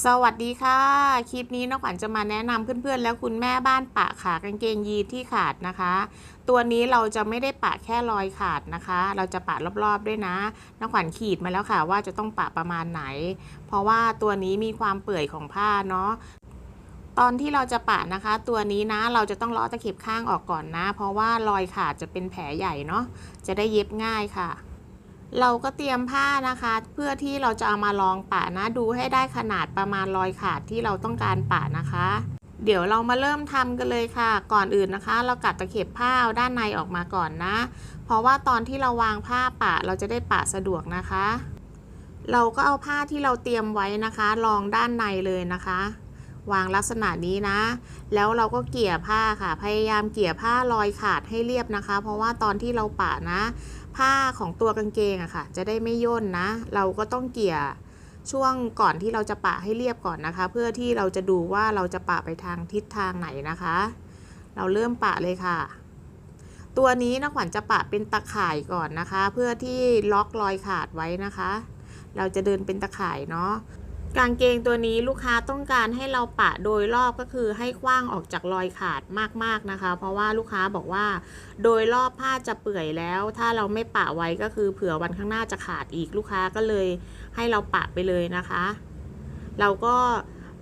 สวัสดีค่ะ คลิปนี้น้องขวัญจะมาแนะนำเพื่อนๆ แล้วคุณแม่บ้านปะขากางเกงยีนที่ขาดนะคะ ตัวนี้เราจะไม่ได้ปะแค่รอยขาดนะคะ เราจะปะรอบๆด้วยนะน้องขวัญขีดมาแล้วค่ะว่าจะต้องปะประมาณไหน เพราะว่าตัวนี้มีความเปื่อยของผ้าเนาะตอนที่เราจะปะนะคะ ตัวนี้นะเราจะต้องลาะตะเข็บข้างออกก่อนนะ เพราะว่ารอยขาดจะเป็นแผลใหญ่เนาะจะได้เย็บง่ายค่ะ เราก็เตรียมผ้านะคะ เพื่อที่เราจะเอามาลองปะนะ ดูให้ได้ขนาดประมาณรอยขาดที่เราต้องการปะนะคะ เดี๋ยวเรามาเริ่มทำกันเลยค่ะ ก่อนอื่นนะคะ เรากัดตะเข็บผ้าเอาด้านในออกมาก่อนนะ เพราะว่าตอนที่เราวางผ้าปะเราจะได้ปะสะดวกนะคะ เราก็เอาผ้าที่เราเตรียมไว้นะคะรองด้านในเลยนะคะ วางลักษณะนี้นะ แล้วเราก็เกี่ยผ้าค่ะ พยายามเกี่ยผ้ารอยขาดให้เรียบนะคะ เพราะว่าตอนที่เราปะนะ ผ้าของตัวกางเกงอะค่ะ จะได้ไม่ย่นนะ เราก็ต้องเกี่ยช่วงก่อนที่เราจะปะให้เรียบก่อนนะคะ เพื่อที่เราจะดูว่าเราจะปะไปทางทิศทางไหนนะคะ เราเริ่มปะเลยค่ะ ตัวนี้นะขวัญจะปะเป็นตะข่ายก่อนนะคะ เพื่อที่ล็อกรอยขาดไว้นะคะ เราจะเดินเป็นตะข่ายเนาะ กางเกงตัวนี้ลูกค้าต้องการให้เราปะโดยรอบก็คือให้กว้างออกจากรอยขาดมากๆนะคะ เพราะว่าลูกค้าบอกว่า โดยรอบผ้าจะเปื่อยแล้ว ถ้าเราไม่ปะไว้ก็คือเผื่อวันข้างหน้าจะขาดอีกลูกค้าก็เลย ให้เราปะไปเลยนะคะ เราก็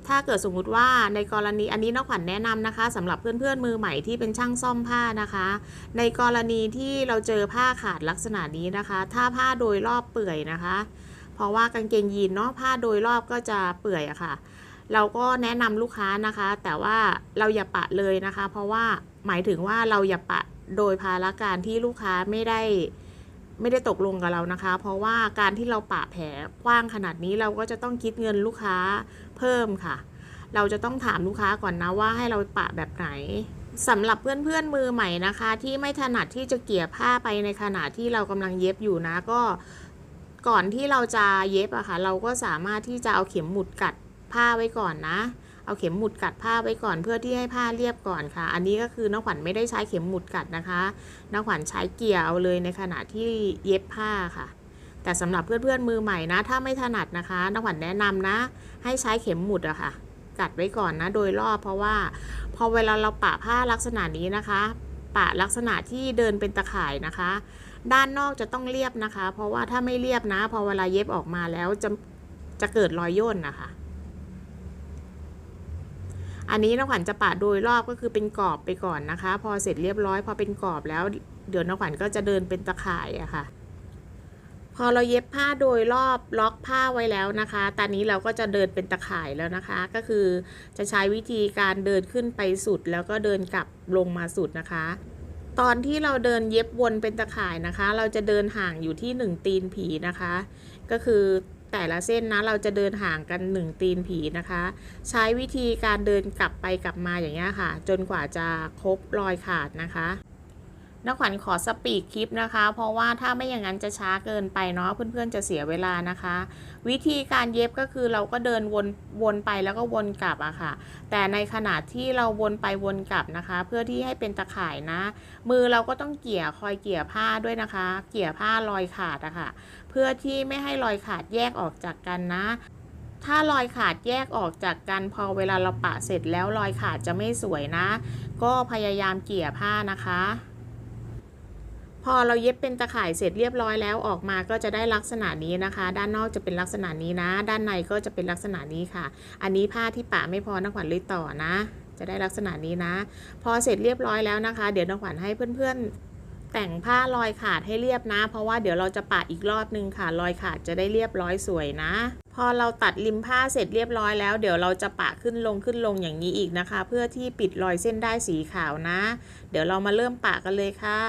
ถ้าเกิดสมมุติว่าในกรณีอันนี้น้องขวัญแนะนำนะคะสำหรับเพื่อนๆมือใหม่ที่เป็นช่างซ่อมผ้านะคะ ในกรณีที่เราเจอผ้าขาดลักษณะนี้นะคะ ถ้าผ้าโดยรอบเปื่อยนะคะ ราะว่ากางเกงยีนเนาะผ้าโดยรอบก็จะเปื่อยอะค่ะ เราก็แนะนำลูกค้านะคะ แต่ว่าเราอย่าปะเลยนะคะ เพราะว่าหมายถึงว่าเราอย่าปะโดยภาระการที่ลูกค้าไม่ได้ไม่ได้ตกลงกับเรานะคะ เพราะว่าการที่เราปะแผลกว้างขนาดนี้เราก็จะต้องคิดเงินลูกค้าเพิ่มค่ะ เราจะต้องถามลูกค้าก่อนนะว่าให้เราปะแบบไหนสำหรับเพื่อนๆมือใหม่นะคะ ที่ไม่ถนัดที่จะเกี่ยผ้าไปในขณะที่เรากำลังเย็บอยู่นะก็ ก่อนที่เราจะเย็บอะค่ะ เราก็สามารถที่จะเอาเข็มหมุดกัดผ้าไว้ก่อนนะ เอาเข็มหมุดกัดผ้าไว้ก่อนเพื่อที่ให้ผ้าเรียบก่อนค่ะ อันนี้ก็คือน้องขวัญไม่ได้ใช้เข็มหมุดกัดนะคะน้องขวัญใช้เกี่ยเอาเลยในขณะที่เย็บผ้าค่ะ แต่สำหรับเพื่อนๆมือใหม่นะ ถ้าไม่ถนัดนะคะน้องขวัญแนะนำนะ ให้ใช้เข็มหมุดอะค่ะ กัดไว้ก่อนนะ โดยรอบเพราะว่า พอเวลาเราปะผ้าลักษณะนี้นะคะ ปะลักษณะที่เดินเป็นตะข่ายนะคะ ด้านนอกจะต้องเรียบนะคะ เพราะว่าถ้าไม่เรียบนะ พอเวลาเย็บออกมาแล้วจะจะเกิดรอยย่นนะคะ อันนี้น้องขวัญจะปะโดยรอบก็คือเป็นกรอบไปก่อนนะคะ พอเสร็จเรียบร้อย พอเป็นกรอบแล้วเดี๋ยวน้องขวัญก็จะเดินเป็นตะข่ายอะค่ะ พอเราเย็บผ้าโดยรอบล็อกผ้าไว้แล้วนะคะ ตอนนี้เราก็จะเดินเป็นตะข่ายแล้วนะคะ ก็คือจะใช้วิธีการเดินขึ้นไปสุดแล้วก็เดินกลับลงมาสุดนะคะ ตอนที่เราเดินเย็บวนเป็นตะข่ายนะคะ เราจะเดินห่างอยู่ที่ 1 ตีนผีนะคะ ก็คือแต่ละเส้นนะเราจะเดินห่างกัน 1 ตีนผีนะคะ ใช้วิธีการเดินกลับไปกลับมาอย่างเงี้ยค่ะ จนกว่าจะครบรอยขาดนะคะ นักขวัญขอสปีดคลิปนะคะ เพราะว่าถ้าไม่อย่างนั้นจะช้าเกินไปเนาะเพื่อนๆจะเสียเวลานะคะ วิธีการเย็บก็คือเราก็เดินวนวนไปแล้วก็วนกลับอะค่ะ แต่ในขณะที่เราวนไปวนกลับนะคะ เพื่อที่ให้เป็นตะข่ายนะ มือเราก็ต้องเกี่ยคอยเกี่ยผ้าด้วยนะคะ เกี่ยผ้ารอยขาดอะค่ะ เพื่อที่ไม่ให้รอยขาดแยกออกจากกันนะถ้ารอยขาดแยกออกจากกันพอเวลาเราปะเสร็จแล้วรอยขาดจะไม่สวยนะ ก็พยายามเกี่ยผ้านะคะ พอเราเย็บเป็นตะข่ายเสร็จเรียบร้อยแล้วออกมาก็จะได้ลักษณะนี้นะคะ ด้านนอกจะเป็นลักษณะนี้นะ ด้านในก็จะเป็นลักษณะนี้ค่ะ อันนี้ผ้าที่ปะไม่พอนักขวัญเลยต่อนะ จะได้ลักษณะนี้นะ พอเสร็จเรียบร้อยแล้วนะคะ เดี๋ยวนักขวัญให้เพื่อนๆ แต่งผ้ารอยขาดให้เรียบนะ เพราะว่าเดี๋ยวเราจะปะอีกรอบนึงค่ะรอยขาดจะได้เรียบร้อยสวยนะพอเราตัดริมผ้าเสร็จเรียบร้อยแล้ว เดี๋ยวเราจะปะขึ้นลงขึ้นลงอย่างนี้อีกนะคะ เพื่อที่ปิดรอยเส้นได้สีขาวนะ เดี๋ยวเรามาเริ่มปะกันเลยค่ะ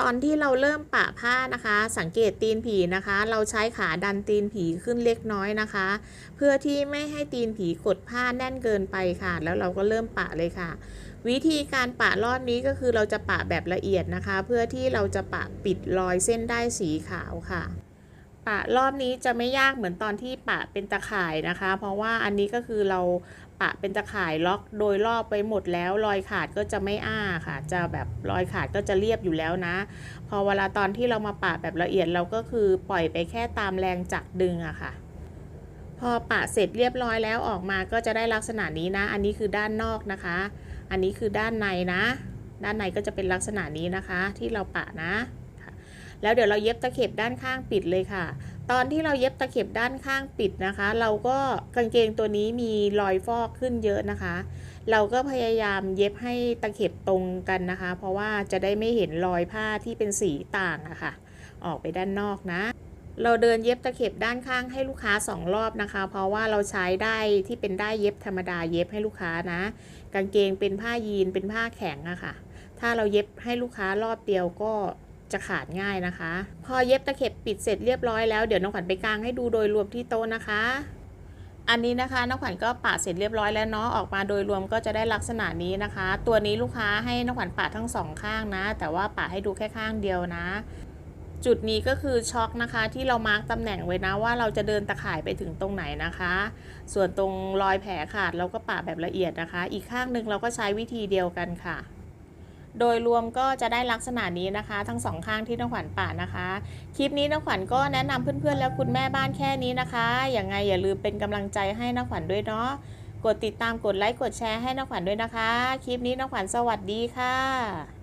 ตอนที่เราเริ่มปะผ้านะคะ สังเกตตีนผีนะคะ เราใช้ขาดันตีนผีขึ้นเล็กน้อยนะคะ เพื่อที่ไม่ให้ตีนผีกดผ้าแน่นเกินไปค่ะ แล้วเราก็เริ่มปะเลยค่ะ วิธีการปะรอบนี้ก็คือเราจะปะแบบละเอียดนะคะ เพื่อที่เราจะปะปิดรอยเส้นได้สีขาวค่ะ ปะรอบนี้จะไม่ยากเหมือนตอนที่ปะเป็นตะข่ายนะคะ เพราะว่าอันนี้ก็คือเราปะเป็นตะข่ายล็อกโดยรอบไปหมดแล้วรอยขาดก็จะไม่อ้าค่ะ จะแบบรอยขาดก็จะเรียบอยู่แล้วนะ พอเวลาตอนที่เรามาปะแบบละเอียดเราก็คือปล่อยไปแค่ตามแรงจักดึงอะค่ะ พอปะเสร็จเรียบร้อยแล้วออกมาก็จะได้ลักษณะนี้นะ อันนี้คือด้านนอกนะคะ อันนี้คือด้านในนะ ด้านในก็จะเป็นลักษณะนี้นะคะ ที่เราปะนะ แล้วเดี๋ยวเราเย็บตะเข็บด้านข้างปิดเลยค่ะ ตอนที่เราเย็บตะเข็บด้านข้างปิดนะคะ เราก็กางเกงตัวนี้มีรอยฟอกขึ้นเยอะนะคะ เราก็พยายามเย็บให้ตะเข็บตรงกันนะคะ เพราะว่าจะได้ไม่เห็นรอยผ้าที่เป็นสีต่างอะค่ะ ออกไปด้านนอกนะเราเดินเย็บตะเข็บด้านข้างให้ลูกค้าสองรอบนะคะ เพราะว่าเราใช้ได้ที่เป็นได้เย็บธรรมดาเย็บให้ลูกค้านะ กางเกงเป็นผ้ายีนเป็นผ้าแข็งอะค่ะ ถ้าเราเย็บให้ลูกค้ารอบเดียวก็ จะขาดง่ายนะคะ พอเย็บตะเข็บปิดเสร็จเรียบร้อยแล้วเดี๋ยวน้องขวัญไปกางให้ดูโดยรวมที่โต๊ะนะคะ อันนี้นะคะน้องขวัญก็ปะเสร็จเรียบร้อยแล้วเนาะออกมาโดยรวมก็จะได้ลักษณะนี้นะคะ ตัวนี้ลูกค้าให้น้องขวัญปะทั้งสองข้างนะ แต่ว่าปะให้ดูแค่ข้างเดียวนะจุดนี้ก็คือช็อคนะคะที่เรามาร์กตำแหน่งไว้นะว่าเราจะเดินตะข่ายไปถึงตรงไหนนะคะ ส่วนตรงรอยแผลขาดเราก็ปะแบบละเอียดนะคะ อีกข้างหนึ่งเราก็ใช้วิธีเดียวกันค่ะ โดยรวมก็จะได้ลักษณะนี้นะคะ ทั้งสองข้างที่น้องขวัญปะนะคะ คลิปนี้น้องขวัญก็แนะนำเพื่อนๆ และคุณแม่บ้านแค่นี้นะคะ อย่างไงอย่าลืมเป็นกำลังใจให้น้องขวัญด้วยเนาะ กดติดตามกดไลค์กดแชร์ให้น้องขวัญด้วยนะคะ คลิปนี้น้องขวัญสวัสดีค่ะ